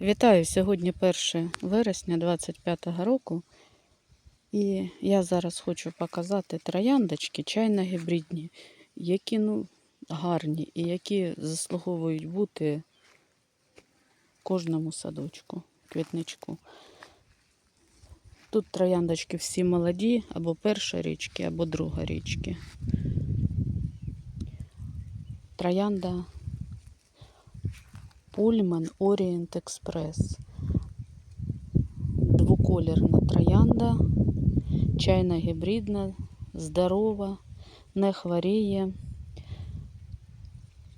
Вітаю! Сьогодні 1 вересня 25 року. І я зараз хочу показати трояндочки чайно-гібридні, які ну, гарні і які заслуговують бути кожному садочку, квітничку. Тут трояндочки всі молоді, або перша річки, або друга річки. Троянда Пульман Орієнт Експрес. Двоколірна троянда, чайна гібридна, здорова, не хворіє,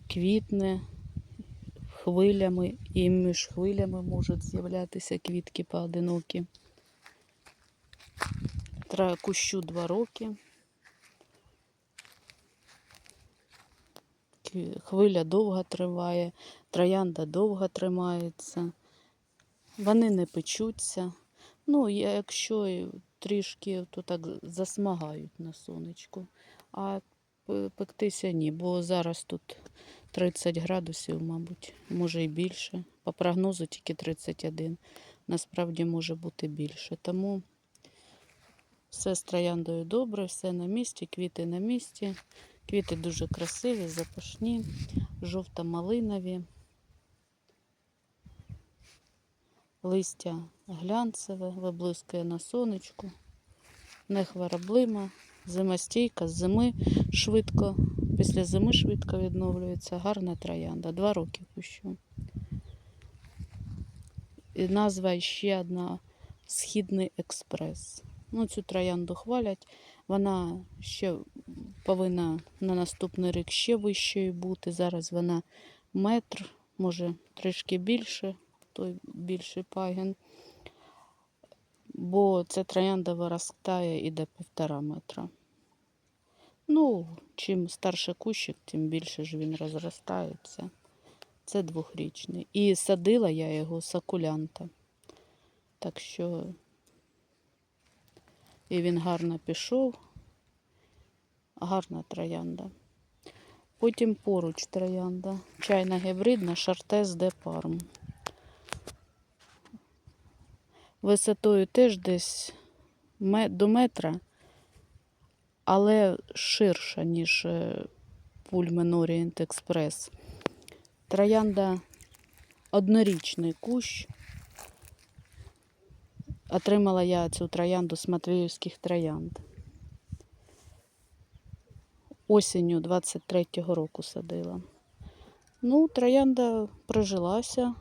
квітне хвилями і між хвилями можуть з'являтися квітки поодинокі. Кущу два роки. Хвиля довго триває, троянда довго тримається. Вони не печуться. Ну, якщо трішки, то так засмагають на сонечку. А пектися ні, бо зараз тут 30 градусів, мабуть, може і більше. По прогнозу тільки 31. Насправді може бути більше. Тому все з трояндою добре, все на місці, квіти на місці. Квіти дуже красиві, запашні, жовто-малинові. Листя глянцеве, виблискує на сонечку, не хвороблима, зимостійка, з зими швидко, після зими швидко відновлюється. Гарна троянда. Два роки кущу. І назва ще одна Східний експрес. Ну, цю троянду хвалять. Вона ще повинна на наступний рік ще вищою бути. Зараз вона метр, може трішки більше, той більший пагін. Бо ця троянда виростає і до півтора метра. Ну, чим старше кущик, тим більше ж він розростається. Це двохрічний. І садила я його з акулянта. Так що і він гарно пішов. Гарна троянда. Потім поруч троянда. Чайна гібридна Шартес де Парм. Висотою теж десь до метра, але ширша, ніж е, Pullman Orient Express. Троянда однорічний кущ. Отримала я цю троянду з Матвіївських троянд. Осінню 23-го року садила. Ну, троянда прижилася.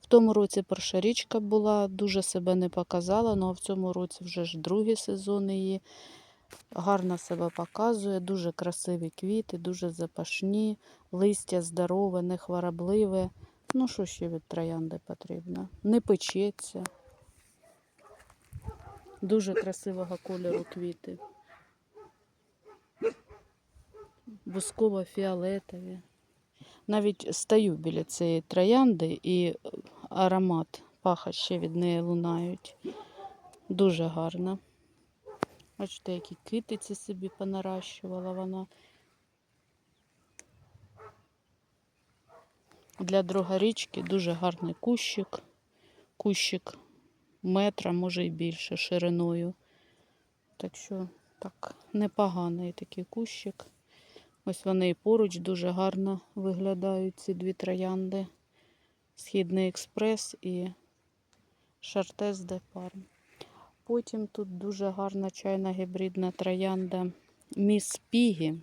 В тому році перша річка була, дуже себе не показала, ну а в цьому році вже ж другий сезон її. Гарно себе показує, дуже красиві квіти, дуже запашні, листя здорове, не хворобливе. Ну, що ще від троянди потрібно? Не печеться. Дуже красивого кольору квіти. Бусково-фіолетові. Навіть стою біля цієї троянди і аромат паха ще від неї лунають. Дуже гарно. Бачите, які китиці собі понаращувала вона. Для другарічки дуже гарний кущик. Кущик метра, може і більше шириною. Так що так, непоганий такий кущик. Ось вони і поруч дуже гарно виглядають ці дві троянди. Східний експрес і Шартес де Парм. Потім тут дуже гарна чайна гібридна троянда Міс Пігі.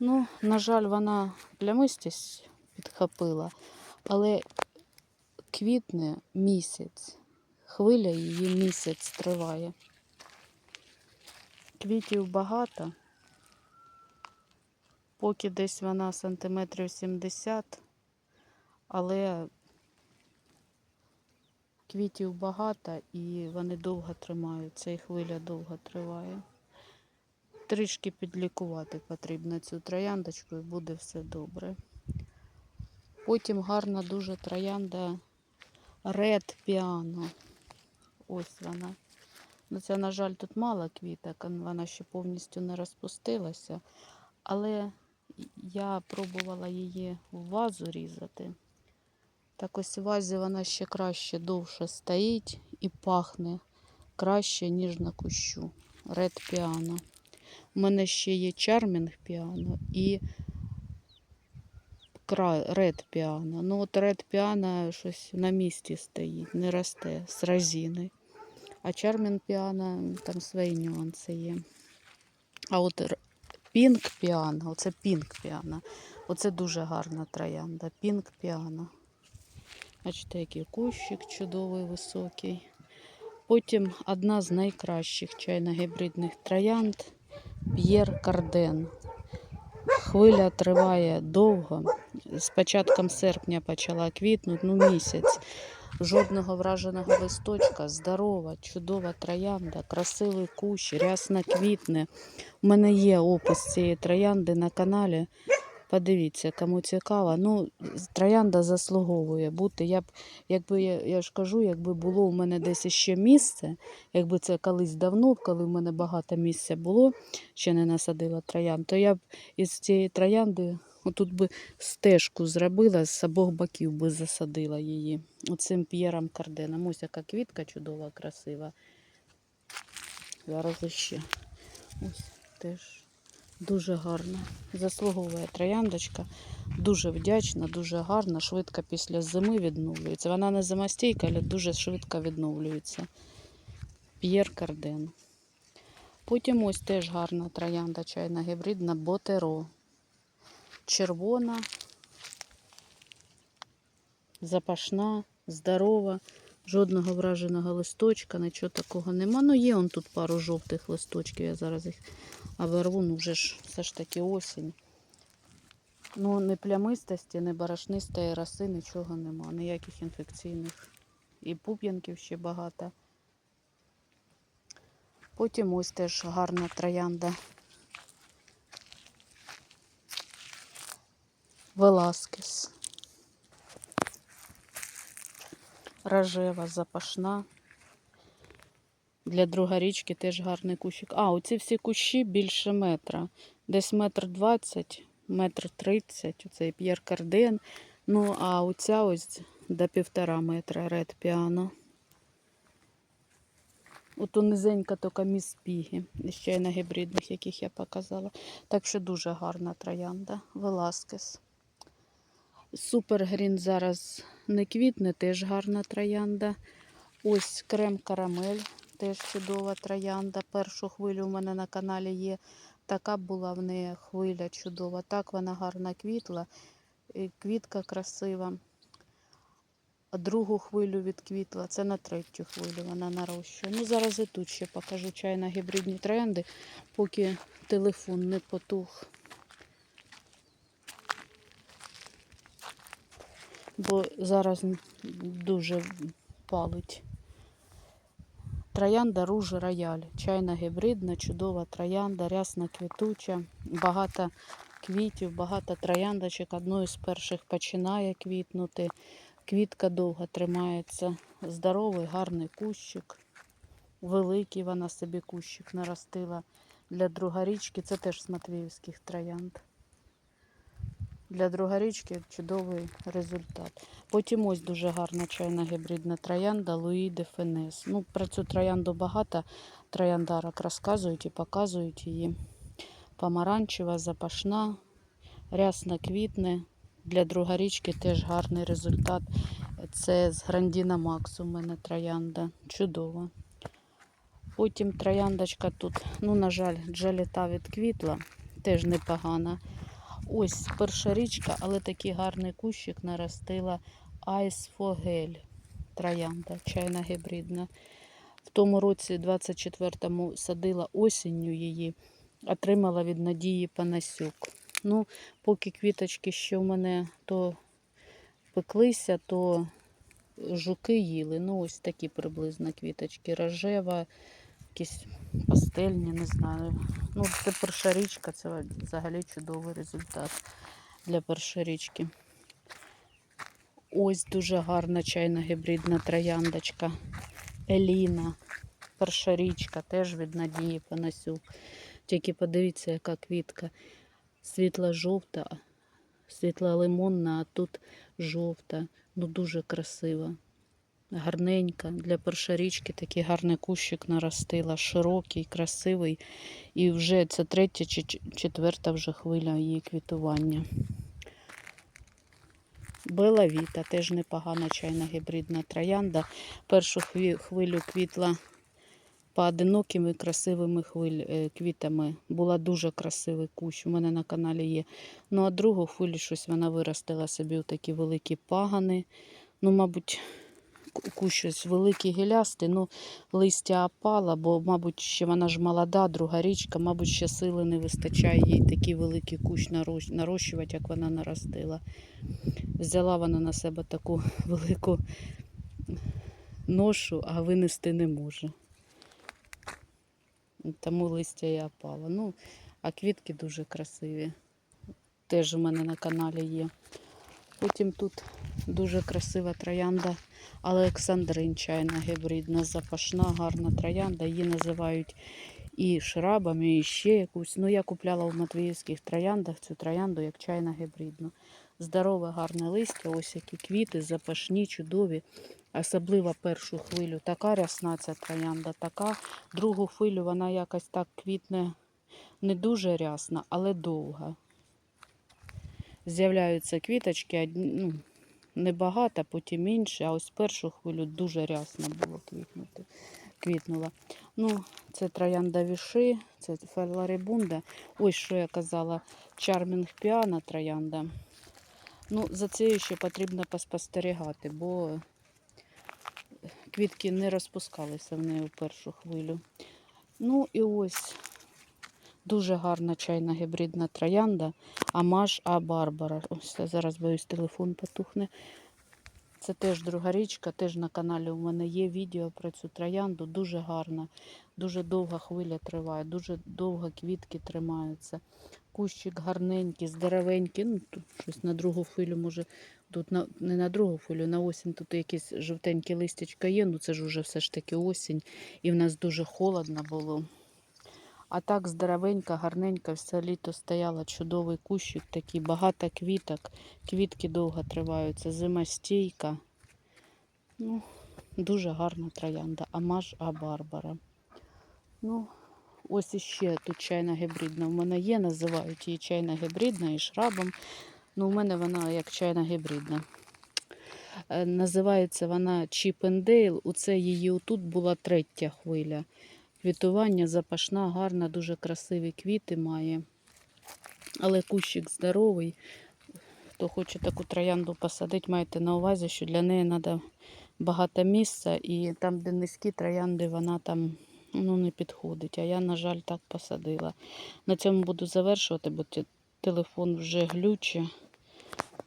Ну, на жаль, вона плямистість підхопила, але квітне місяць. Хвиля її місяць триває. Квітів багато. Поки десь вона сантиметрів 70, але квітів багато і вони довго тримаються, і хвиля довго триває. Трішки підлікувати потрібно цю трояндочку і буде все добре. Потім гарна дуже троянда Red Piano. Ось вона. Ну, це, на жаль, тут мало квіток, вона ще повністю не розпустилася. Але я пробувала її в вазу різати. Так ось в вазі вона ще краще довше стоїть і пахне краще, ніж на кущу. Ред піано. У мене ще є чармінг піано і ред піано. Ну от ред піано щось на місці стоїть, не росте з разіни. А чармін піано там свої нюанси є. А от пінк піано, оце пінк піано. Оце дуже гарна троянда. Пінк піано. Бачите, який кущик чудовий, високий. Потім одна з найкращих чайно-гібридних троянд П'єр Карден. Хвиля триває довго. З початком серпня почала квітнути, ну місяць. Жодного враженого листочка, здорова, чудова троянда, красивий кущ, рясно квітне. У мене є опис цієї троянди на каналі. Подивіться, кому цікаво. Ну, троянда заслуговує бути. Я б, якби я, я ж кажу, якби було у мене десь ще місце, якби це колись давно, коли в мене багато місця було, ще не насадила троянд, то я б із цієї троянди отут би стежку зробила, з обох боків би засадила її. Оцим п'єром карденом. Ось яка квітка чудова, красива. Зараз іще. Ось теж дуже гарна. Заслуговує трояндочка. Дуже вдячна, дуже гарна, швидко після зими відновлюється. Вона не зимостійка, але дуже швидко відновлюється. П'єр Карден. Потім ось теж гарна троянда чайна гібридна Ботеро. Червона, запашна, здорова, жодного враженого листочка, нічого такого нема. Ну, є он тут пару жовтих листочків, я зараз їх оберву, ну вже ж все ж таки осінь. Ну, не плямистості, не барашнистої роси, нічого нема, ніяких інфекційних. І пуп'янків ще багато. Потім ось теж гарна троянда. Веласкес. Рожева, запашна. Для другарічки теж гарний кущик. А, оці всі кущі більше метра. Десь метр двадцять, метр тридцять. Оцей П'єр Карден. Ну, а оця ось до півтора метра ред піано. Ото низенька тільки міс піги, ще й на гібридних, яких я показала. Так що дуже гарна троянда. Веласкес. Супер Грін зараз не квітне, теж гарна троянда. Ось крем карамель, теж чудова троянда. Першу хвилю у мене на каналі є. Така була в неї хвиля чудова. Так вона гарно квітла, квітка красива. Другу хвилю відквітла, це на третю хвилю вона нарощує. Ну, зараз і тут ще покажу чайно гібридні тренди, поки телефон не потух. Бо зараз дуже палить. Троянда руж рояль. Чайна гібридна, чудова троянда, рясна квітуча, багато квітів, багато трояндочок. Одною з перших починає квітнути. Квітка довго тримається. Здоровий, гарний кущик. Великий вона собі кущик наростила. Для другарічки це теж з матвіївських троянд. Для другарічки чудовий результат. Потім ось дуже гарна чайна гібридна троянда Луї де Фенес. Ну, про цю троянду багато трояндарок розказують і показують її. Помаранчева, запашна, рясно квітне. Для другарічки теж гарний результат. Це з Грандіна Макс у мене троянда. Чудова. Потім трояндочка тут, ну, на жаль, джаліта відквітла, теж непогана. Ось перша річка, але такий гарний кущик наростила Айсфогель. Троянда, чайна гібридна. В тому році, 24-му, садила осінню її, отримала від Надії Панасюк. Ну, поки квіточки ще в мене то пеклися, то жуки їли. Ну, ось такі приблизно квіточки. Рожева, якісь пастельні, не знаю. Ну, це перша річка, це взагалі чудовий результат для першорічки. Ось дуже гарна чайна гібридна трояндочка. Еліна. Перша річка, теж від Надії Панасюк. Тільки подивіться, яка квітка. Світла жовта, світла лимонна, а тут жовта. Ну, дуже красива. Гарненька. Для першорічки такий гарний кущик наростила, широкий, красивий. І вже це третя чи четверта вже хвиля її квітування. Белавіта, теж непогана чайна гібридна троянда. Першу хвилю квітла поодинокими красивими хвиль, е, квітами. Була дуже красивий кущ. У мене на каналі є. Ну, а другу хвилю щось вона виростила собі у такі великі пагани. Ну, мабуть, кущ великий гілястий, ну листя опала, бо, мабуть, ще вона ж молода, друга річка, мабуть, ще сили не вистачає їй такий великий кущ нарощувати, як вона наростила. Взяла вона на себе таку велику ношу, а винести не може. Тому листя і опало. Ну, а квітки дуже красиві. Теж у мене на каналі є. Потім тут дуже красива троянда Олександрин чайна гібридна, запашна, гарна троянда. Її називають і шрабами, і ще якусь. Ну, я купляла в матвіївських трояндах цю троянду як чайна гібридну. Здорове, гарне листя, ось які квіти, запашні, чудові. Особливо першу хвилю. Така рясна ця троянда, така. Другу хвилю вона якось так квітне не дуже рясна, але довга. З'являються квіточки, ну, небагато, потім інше, а ось першу хвилю дуже рясно було квітнути. Квітнула. Ну, це троянда віши, це феларибунда. Ось що я казала, чармінг піана троянда. Ну, за цією ще потрібно поспостерігати, бо квітки не розпускалися в неї у першу хвилю. Ну і ось дуже гарна чайна гібридна троянда Амаш А Барбара. Ось зараз боюсь, телефон потухне. Це теж друга річка, теж на каналі у мене є відео про цю троянду. Дуже гарна, дуже довга хвиля триває, дуже довго квітки тримаються. Кущик гарненький, здоровенький. Ну, тут щось на другу хвилю, може, тут на, не на другу хвилю, на осінь тут якісь жовтенькі листячка є. Ну це ж уже все ж таки осінь. І в нас дуже холодно було. А так здоровенька, гарненька, все літо стояла чудовий кущик, такий багато квіток. Квітки довго триваються, зима стійка. Ну, дуже гарна троянда. Амаш А Барбара. Ну, ось іще тут чайна гібридна. У мене є, називають її чайна гібридна і шрабом. Ну, у мене вона як чайна гібридна. Е, Називається вона Чіпендейл. Оце її отут була третя хвиля. Квітування запашна, гарна, дуже красиві квіти має. Але кущик здоровий. Хто хоче таку троянду посадити, майте на увазі, що для неї треба багато місця, і там, де низькі троянди, вона там ну, не підходить. А я, на жаль, так посадила. На цьому буду завершувати, бо телефон вже глюче,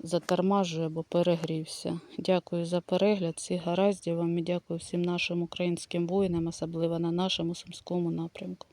затормажує, бо перегрівся. Дякую за перегляд, всіх гараздів вам і дякую всім нашим українським воїнам, особливо на нашому сумському напрямку.